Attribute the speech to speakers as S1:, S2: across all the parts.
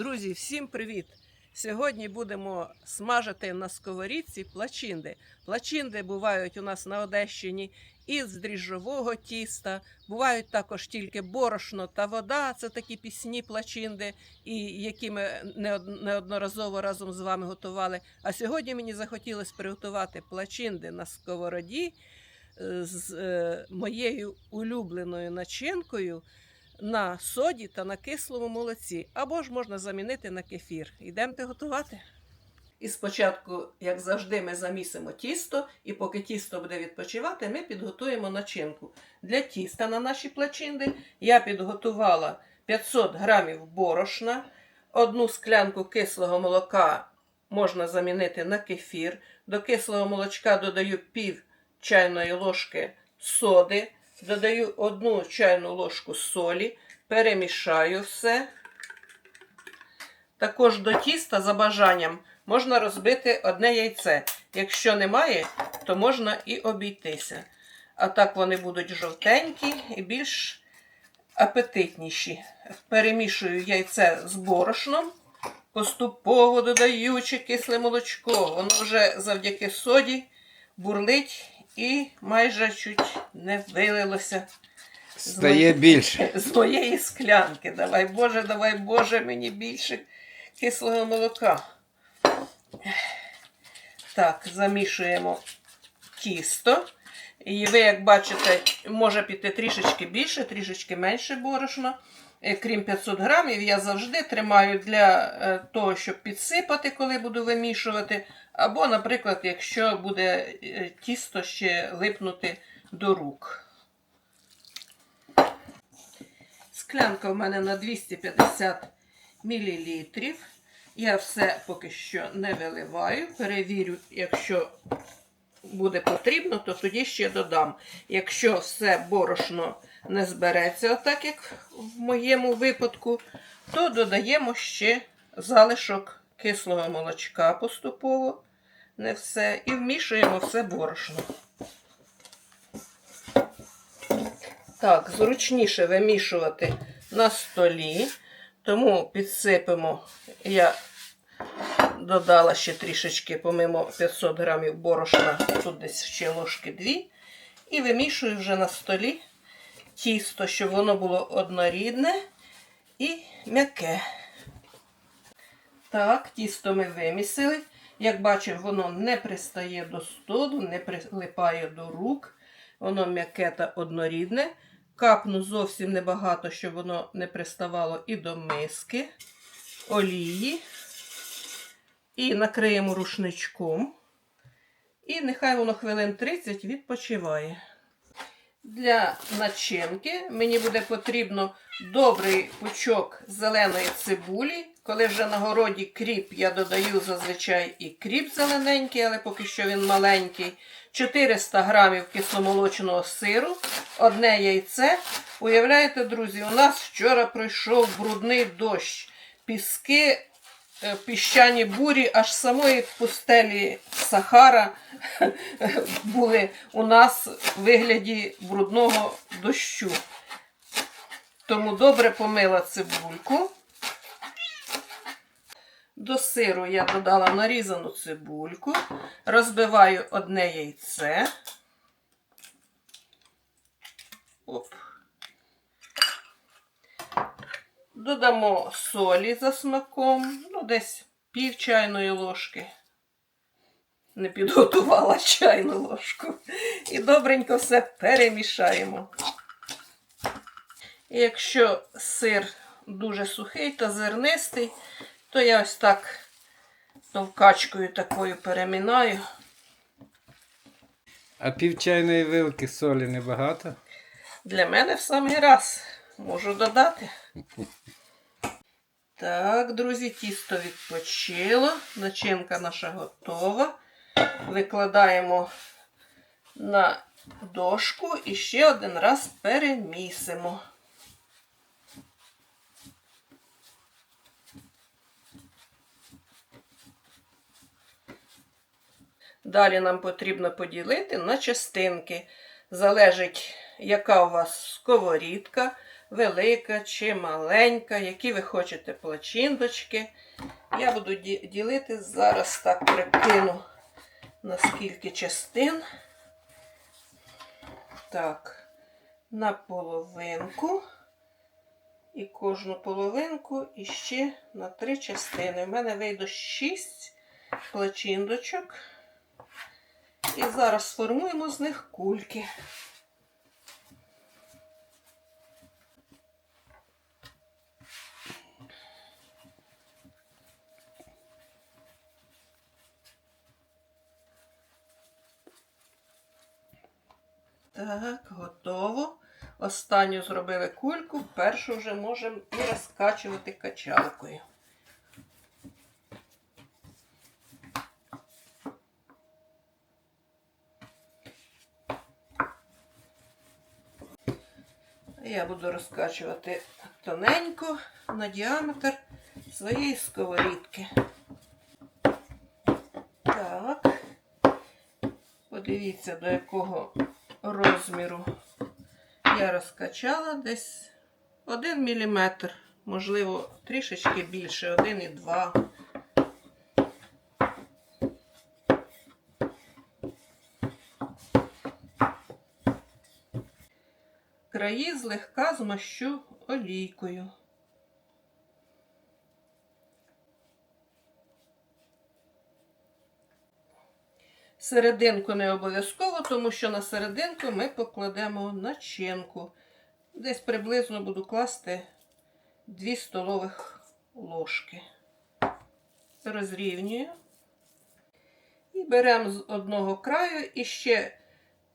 S1: Друзі, всім привіт! Сьогодні будемо смажити на сковорідці плачинди. Плачинди бувають у нас на Одещині із дріжджового тіста. Бувають також тільки борошно та вода. Це такі пісні плачинди, і які ми неодноразово разом з вами готували. А сьогодні мені захотілося приготувати плачинди на сковороді е, з е, моєю улюбленою начинкою на соді та на кислому молоці, або ж можна замінити на кефір. Ідемте готувати. І спочатку, як завжди, ми замісимо тісто, і поки тісто буде відпочивати, ми підготуємо начинку. Для тіста на наші плачинди я підготувала 500 грамів борошна, одну склянку кислого молока можна замінити на кефір. До кислого молочка додаю пів чайної ложки соди, додаю одну чайну ложку солі, перемішаю все. Також до тіста за бажанням можна розбити одне яйце. Якщо немає, то можна і обійтися. А так вони будуть жовтенькі і більш апетитніші. Перемішую яйце з борошном, поступово додаючи кисле молочко. Воно вже завдяки соді бурлить і майже чуть не вилилося
S2: Стає більше.
S1: з моєї склянки. Давай Боже, давай Боже, мені більше кислого молока. Так, замішуємо тісто. І ви, як бачите, може піти трішечки більше, трішечки менше борошна. Е, Крім 500 грамів, я завжди тримаю для е, того, щоб підсипати, коли буду вимішувати. Або, наприклад, якщо буде е, тісто ще липнути до рук. Склянка в мене на 250 мл. Я все поки що не виливаю. Перевірю, якщо буде потрібно, то тоді ще додам. Якщо все борошно не збереться, отак як в моєму випадку, то додаємо ще залишок кислого молочка поступово, не все, і вмішуємо все борошно. Так, зручніше вимішувати на столі, тому підсипемо, я додала ще трішечки, помимо 500 грамів борошна, тут десь ще ложки 2, і вимішую вже на столі тісто, щоб воно було однорідне і м'яке. Так, тісто ми вимісили. Як бачимо, воно не пристає до столу, не прилипає до рук. Воно м'яке та однорідне. Капну зовсім небагато, щоб воно не приставало і до миски, олії. І накриємо рушничком. І нехай воно хвилин 30 відпочиває. Для начинки мені буде потрібно добрий пучок зеленої цибулі. Коли вже на городі кріп, я додаю зазвичай і кріп зелененький, але поки що він маленький. 400 грамів кисломолочного сиру, одне яйце. Уявляєте, друзі, у нас вчора пройшов брудний дощ. Піски, піщані бурі, аж самої пустелі Сахара були у нас в вигляді брудного дощу. Тому добре помила цибульку. До сиру я додала нарізану цибульку, розбиваю одне яйце. Оп. Додамо солі за смаком, ну, десь пів чайної ложки. Не підготувала чайну ложку. І добренько все перемішаємо. І якщо сир дуже сухий та зернистий, то я ось так товкачкою такою перемінаю.
S2: А пів чайної вилки солі небагато.
S1: Для мене в самий раз можу додати. Так, друзі, тісто відпочило. Начинка наша готова. Викладаємо на дошку і ще один раз перемісимо. Далі нам потрібно поділити на частинки. Залежить, яка у вас сковорідка. Велика чи маленька, які ви хочете плачиндочки. Я буду ділити зараз так прикину на скільки частин. Так, на половинку. І кожну половинку іще на три частини. У мене вийде 6 плачиндочок. І зараз сформуємо з них кульки. Так, готово. Останню зробили кульку, першу вже можемо і розкачувати качалкою. Я буду розкачувати тоненько на діаметр своєї сковорідки. Так. Подивіться, до якого розміру я розкачала десь 1 мм, можливо, трішечки більше, 1,2. Краї злегка змащу олійкою. Серединку не обов'язково, тому що на серединку ми покладемо начинку. Десь приблизно буду класти 2 столових ложки. Розрівнюю. І беремо з одного краю і ще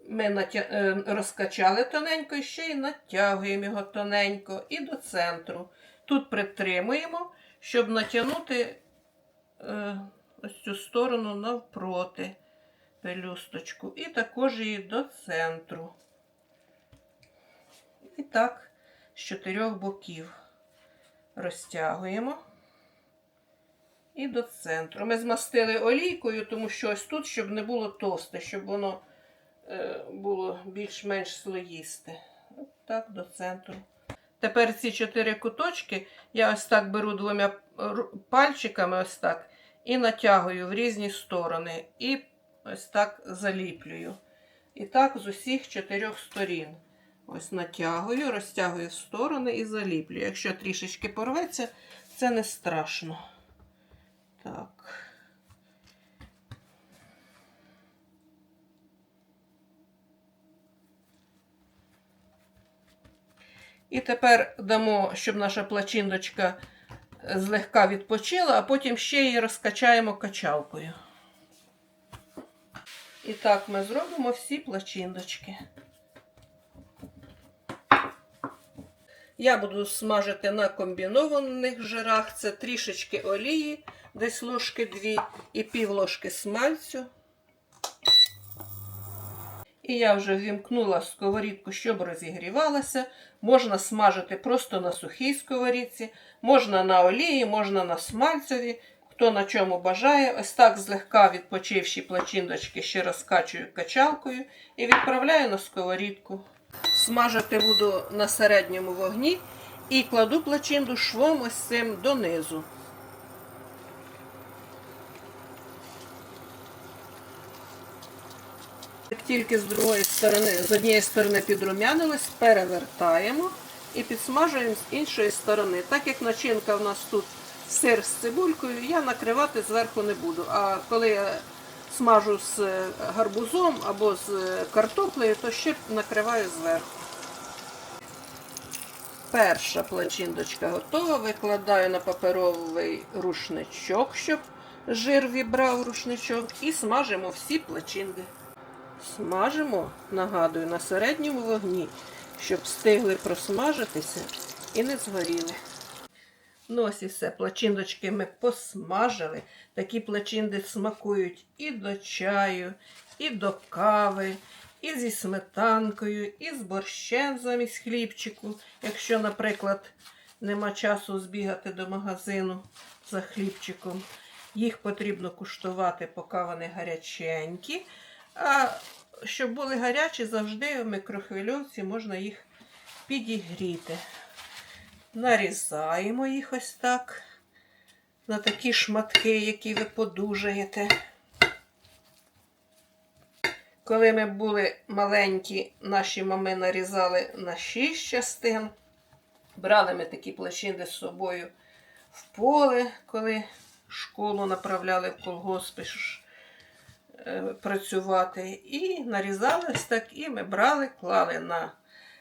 S1: ми натя... е, розкачали тоненько, і ще й натягуємо його тоненько і до центру. Тут притримуємо, щоб натягнути е, ось цю сторону навпроти пелюсточку. І також її до центру. І так, з чотирьох боків розтягуємо. І до центру. Ми змастили олійкою, тому що ось тут, щоб не було товсте, щоб воно е, було більш-менш слоїсте. От так, до центру. Тепер ці чотири куточки я ось так беру двома пальчиками, ось так, і натягую в різні сторони. І ось так заліплюю. І так з усіх чотирьох сторін. Ось натягую, розтягую в сторони і заліплюю. Якщо трішечки порветься, це не страшно. Так. І тепер дамо, щоб наша плачиндочка е, злегка відпочила, а потім ще її розкачаємо качалкою. І так ми зробимо всі плачиндочки. Я буду смажити на комбінованих жирах. Це трішечки олії, десь ложки дві і пів ложки смальцю. І я вже ввімкнула сковорідку, щоб розігрівалася. Можна смажити просто на сухій сковорідці, можна на олії, можна на смальцеві. Хто на чому бажає, ось так злегка відпочивші плачиндочки ще розкачую качалкою і відправляю на сковорідку. Смажити буду на середньому вогні і кладу плачинду швом ось цим донизу. Як тільки з другої сторони, з однієї сторони підрумянилось, перевертаємо і підсмажуємо з іншої сторони. Так як начинка в нас тут сир з цибулькою, я накривати зверху не буду. А коли я смажу з е, гарбузом або з е, картоплею, то ще накриваю зверху. Перша плачиндочка готова. Викладаю на паперовий рушничок, щоб жир вібрав рушничок, і смажимо всі плачинди. Смажимо, нагадую, на середньому вогні, щоб встигли просмажитися і не згоріли. Ну, ось і все. Плачиндочки ми посмажили. Такі плачинди смакують і до чаю, і до кави, і зі сметанкою, і з борщем замість хлібчику. Якщо, наприклад, нема часу збігати до магазину за хлібчиком. Їх потрібно куштувати, поки вони гаряченькі. А щоб були гарячі, завжди в мікрохвильовці можна їх підігріти. Нарізаємо їх ось так. На такі шматки, які ви подужаєте. Коли ми були маленькі, наші мами нарізали на шість частин. Брали ми такі плащинки з собою в поле, коли школу направляли в колгоспи е, працювати. І нарізали ось так, і ми брали, клали на,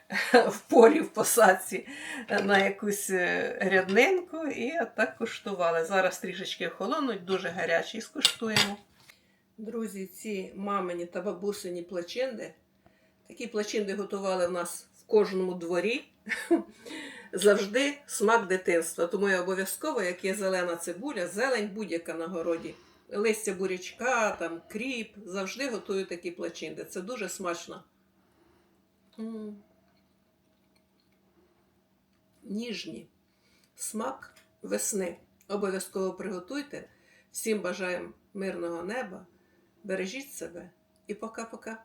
S1: в полі в посадці на якусь е, ряднинку і отак куштували. Зараз трішечки охолонуть, дуже гарячі, і скуштуємо. Друзі, ці мамині та бабусині плачинди. Такі плачинди готували в нас в кожному дворі. Завжди смак дитинства. Тому я обов'язково, як є зелена цибуля, зелень будь-яка на городі. Листя бурячка, там, кріп, завжди готую такі плачинди. Це дуже смачно. Ніжні. Смак весни. Обов'язково приготуйте. Всім бажаємо мирного неба. Бережіть себе і пока-пока.